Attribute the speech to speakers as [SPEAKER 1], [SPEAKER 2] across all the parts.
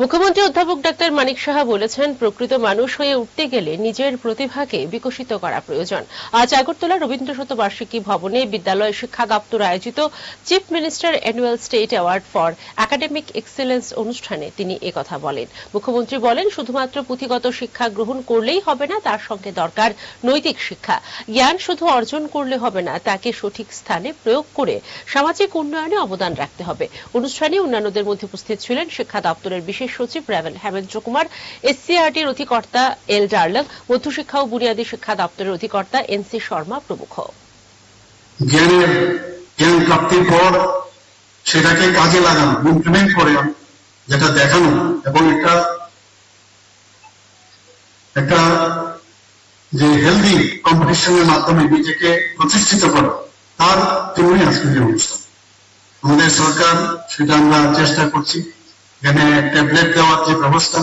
[SPEAKER 1] মুখ্যমন্ত্রী অধ্যাপক ডাক্তার মানিক সাহা বলেছেন, প্রকৃত মানুষ হয়ে উঠতে গেলে নিজের প্রতিভাকে বিকশিত করা প্রয়োজন। আজ আগরতলা রবীন্দ্র শতবার্ষিকী ভবনে বিদ্যালয় শিক্ষা দপ্তর আয়োজিত chief minister annual state award for academic excellence অনুষ্ঠানে তিনি একথা বলেন। মুখ্যমন্ত্রী বলেন, শুধুমাত্র পুঁথিগত শিক্ষা গ্রহণ করলেই হবে না, তার সঙ্গে দরকার নৈতিক শিক্ষা। জ্ঞান শুধু অর্জন করলে হবে না, তাকে সঠিক স্থানে প্রয়োগ করে সামাজিক উন্নয়নে অবদান রাখতে হবে। অনুষ্ঠানে অন্যান্যদের মধ্যে উপস্থিত ছিলেন শিক্ষা দপ্তরের বিশেষ সচিব রেভেল হেমেন্দ্র কুমার, এসসিআরটির অধিকর্তা এল ডার্লং, মধ্যশিক্ষা ও বুনিয়াদী শিক্ষা দপ্তরের অধিকর্তা এন সি শর্মা প্রমুখ।
[SPEAKER 2] জ্ঞানের জ্ঞান প্রাপ্তির পর সেটাকে কাজে লাগানো ইমপ্লিমেন্ট করে যেটা দেখানো এবং একটা একটা যে হেলদি কম্পিটিশনের মাধ্যমে নিজেকে প্রতিষ্ঠিত করা, তার জন্যই আজকে যে অনুষ্ঠান। আমাদের সরকার, সেটা আমরা চেষ্টা করছি। এখানে ট্যাবলেট দেওয়ার যে ব্যবস্থা,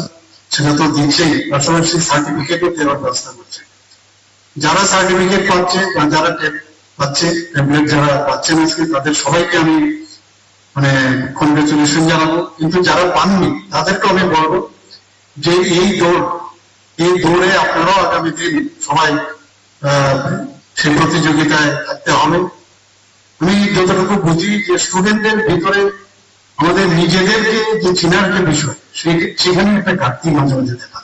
[SPEAKER 2] সেটা তো দিচ্ছেই। পাশাপাশি সার্টিফিকেটও দেওয়ার ব্যবস্থা করছে। যারা সার্টিফিকেট পাচ্ছে বা যারা পাচ্ছে ট্যাবলেট যারা পাচ্ছেন আজকে, তাদের সবাইকে আমি মানে কংগ্রেচুলেশন জানাব। কিন্তু যারা পাননি, তাদেরকে আমি বলব যে এই দৌড়, এই দৌড়ে আপনারাও আগামী দিন সবাই সেই প্রতিযোগিতায় থাকতে হবে। আমি যতটুকু বুঝি যে স্টুডেন্টদের ভিতরে আমাদের নিজেদেরকে যে চিনার যে বিষয় সেখানে একটা ঘাটতি মাঝে মাঝে দেখা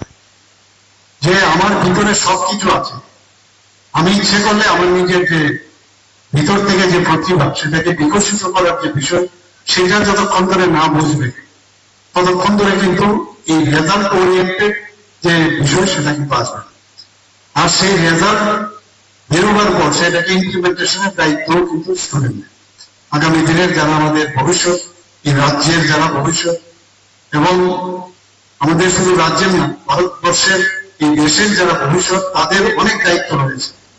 [SPEAKER 2] যে আমার ভিতরে সবকিছু আছে। আমি ইচ্ছে করলে আমার নিজের যে ভিতর থেকে যে প্রতিভা, সেটাকে বিকশিত করার যে বিষয়, সেটা যতক্ষণ ধরে না বুঝবে, ততক্ষণ ধরে কিন্তু এই রেজাল্ট ওরিয়েন্টেড যে বিষয়, সেটা কিন্তু আসবে আর সেই রেজাল্ট বেরোবার পর সেটাকে ইমপ্লিমেন্টেশনের দায়িত্ব কিন্তু স্টুডেন্ট আগামী দিনের যারা আমাদের ভবিষ্যৎ এই রাজ্যের যারা ভবিষ্যৎ এবং আমাদের শুধু রাজ্যের না, ভারতবর্ষের এই দেশের যারা ভবিষ্যৎ, তাদের অনেক দায়িত্ব রয়েছে।